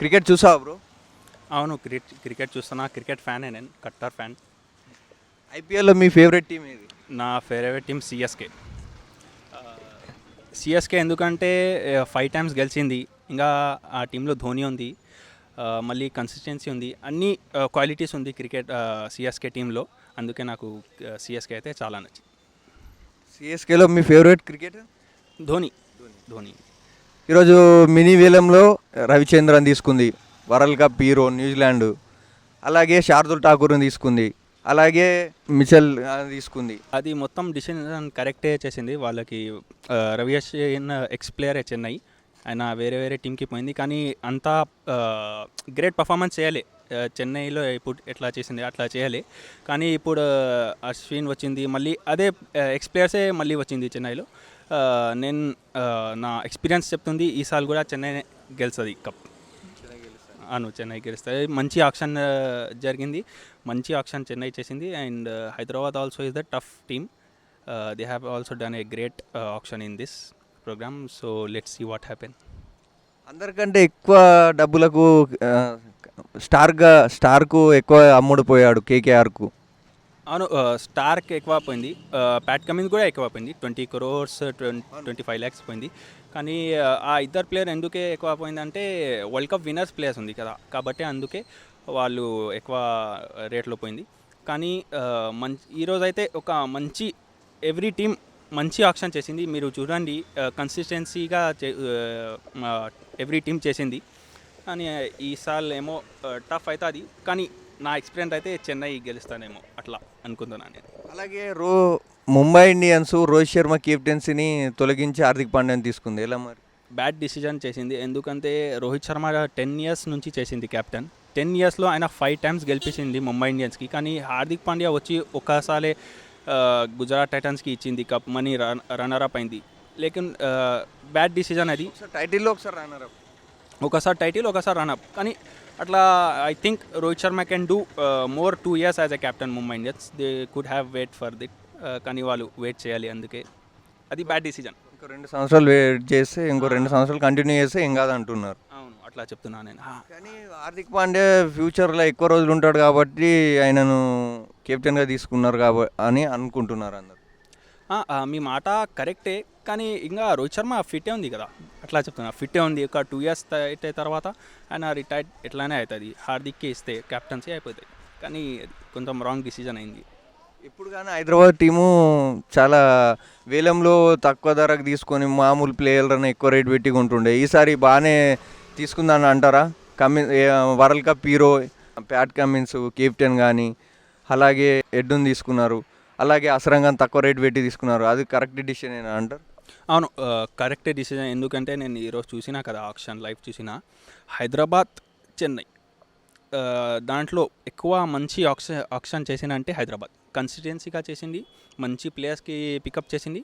Cricket చూసావా bro? అవును cricket cricket చూస్తున్నా. క్రికెట్ ఫ్యానే నేను కట్టర్ ఫ్యాన్. ఐపీఎల్లో మీ ఫేవరెట్ టీం ఏది? నా ఫేవరెట్ టీం సిఎస్కే. సిఎస్కే ఎందుకంటే ఫైవ్ టైమ్స్ గెలిచింది. ఇంకా ఆ టీంలో ధోని ఉంది. మళ్ళీ కన్సిస్టెన్సీ ఉంది. అన్ని క్వాలిటీస్ ఉంది క్రికెట్ సిఎస్కే టీంలో. అందుకే నాకు సిఎస్కే అయితే చాలా నచ్చింది. సిఎస్కేలో మీ ఫేవరెట్ క్రికెట్ ధోని. ధోని. ఈరోజు మినీ వేలంలో రవిచంద్రన్ తీసుకుంది. World cup hero New Zealand. అలాగే శార్దుల్ ఠాకూర్ని తీసుకుంది. అలాగే మిచెల్ తీసుకుంది. అది మొత్తం డిసిషన్ కరెక్టే చేసింది. వాళ్ళకి రవి అశ్విన్ ఎక్స్ ప్లేయరే చెన్నై. ఆయన వేరే వేరే టీంకి పోయింది. కానీ అంతా గ్రేట్ పర్ఫార్మెన్స్ చేయాలి. చెన్నైలో ఇప్పుడు ఎట్లా చేసింది అట్లా చేయాలి. కానీ ఇప్పుడు అశ్విన్ వచ్చింది మళ్ళీ అదే ఎక్స్ప్లేయర్సే మళ్ళీ వచ్చింది చెన్నైలో. నేను నా ఎక్స్పీరియన్స్ చెప్తుంది ఈసారి కూడా చెన్నై గెలుస్తుంది కప్ అవును చెన్నై గెలుస్తుంది. మంచి ఆక్షన్ జరిగింది. మంచి ఆక్షన్ చెన్నై చేసింది. And Hyderabad also is the tough team they have also done a great auction in this program so let's see what happen అందరికంటే ఎక్కువ డబ్బులకు స్టార్గా స్టార్కు ఎక్కువ అమ్ముడుపోయాడు కేకేఆర్కు. అవును స్టార్కి ఎక్కువ పోయింది. ప్యాట్ కమిన్స్ కూడా ఎక్కువ పోయింది. Twenty crores twenty five lakhs పోయింది. కానీ ఆ ఇద్దరు ప్లేయర్ ఎందుకే ఎక్కువ పోయిందంటే వరల్డ్ కప్ విన్నర్స్ ప్లేయర్స్ ఉంది కదా. కాబట్టి అందుకే వాళ్ళు ఎక్కువ రేట్లో పోయింది. కానీ మంచి ఈరోజైతే ఒక మంచి ఎవ్రీ టీం మంచి ఆక్షన్ చేసింది. మీరు చూడండి కన్సిస్టెన్సీగా ఎవ్రీ టీం చేసింది. కానీ ఈసారి ఏమో టఫ్ అవుతుంది కానీ నా ఎక్స్పీరియన్స్ అయితే చెన్నై గెలుస్తానేమో అట్లా అనుకుంటున్నాను నేను. అలాగే రో ముంబై ఇండియన్స్ రోహిత్ శర్మ కెప్టెన్సీని తొలగించి హార్దిక్ పాండ్యాని తీసుకుంది. ఎలా మరి? బ్యాడ్ డిసిజన్ చేసింది. ఎందుకంటే రోహిత్ శర్మ టెన్ ఇయర్స్ నుంచి చేసింది కెప్టెన్ టెన్ ఇయర్స్లో ఆయన ఫైవ్ టైమ్స్ గెలిపించింది ముంబై ఇండియన్స్కి. కానీ హార్దిక్ పాండ్యా వచ్చి ఒకసారి గుజరాత్ టైటన్స్కి ఇచ్చింది cup money run runner up అయింది. లేకిన్ బ్యాడ్ డిసిజన్ అది. టైటిల్లో ఒకసారి రన్నర్ ఒకసారి టైటిల్ ఒకసారి రన్అప్ కానీ అట్లా I think Rohit Sharma can do more two years as a captain Mumbai Indians. They could have wait for that కానీ వాళ్ళు వెయిట్ చేయాలి అందుకే. అది బ్యాడ్ డిసిజన్. ఇంకో రెండు సంవత్సరాలు వెయిట్ చేస్తే ఇంకో రెండు సంవత్సరాలు కంటిన్యూ చేస్తే ఏం కాదు అంటున్నారు అవును అట్లా చెప్తున్నాను నేను. కానీ హార్దిక్ పాండ్యా ఫ్యూచర్లో ఎక్కువ రోజులు ఉంటాడు కాబట్టి ఆయనను కెప్టెన్గా తీసుకున్నారు కాబట్టి అని అనుకుంటున్నారు అందరు. మీ మాట కరెక్టే కానీ ఇంకా రోహిత్ శర్మ ఫిట్టే ఉంది కదా. అట్లా చెప్తున్నా. ఫిట్టే ఉంది. ఒక టూ ఇయర్స్ అయితే తర్వాత ఆయన రిటైర్డ్ ఎట్లానే అవుతుంది. హార్దిక్కి ఇస్తే కెప్టెన్సీ అయిపోతుంది. కానీ కొంచెం రాంగ్ డిసిజన్ అయింది. ఇప్పుడు కానీ హైదరాబాద్ టీము చాలా వేలంలో తక్కువ ధరకు తీసుకొని మామూలు ప్లేయర్లను ఎక్కువ రేట్ పెట్టి ఉంటుండే ఈసారి బాగానే తీసుకుందని అంటారా? కమి World Cup hero Pat Cummins captain కానీ అలాగే ఎడ్డుని తీసుకున్నారు. అలాగే అసరంగా తక్కువ రేట్ పెట్టి తీసుకున్నారు. అది కరెక్ట్ డిసిషన్ ఏనా అంటారు? అవును కరెక్ట్ డిసిజన్ ఎందుకంటే నేను ఈరోజు చూసినా కదా ఆప్షన్ లైవ్ చూసిన. హైదరాబాద్ చెన్నై. దాంట్లో ఎక్కువ మంచి ఆక్షన్ ఆక్షన్ చేసిన అంటే హైదరాబాద్. కన్సిస్టెన్సీగా చేసింది మంచి ప్లేయర్స్కి పికప్ చేసింది.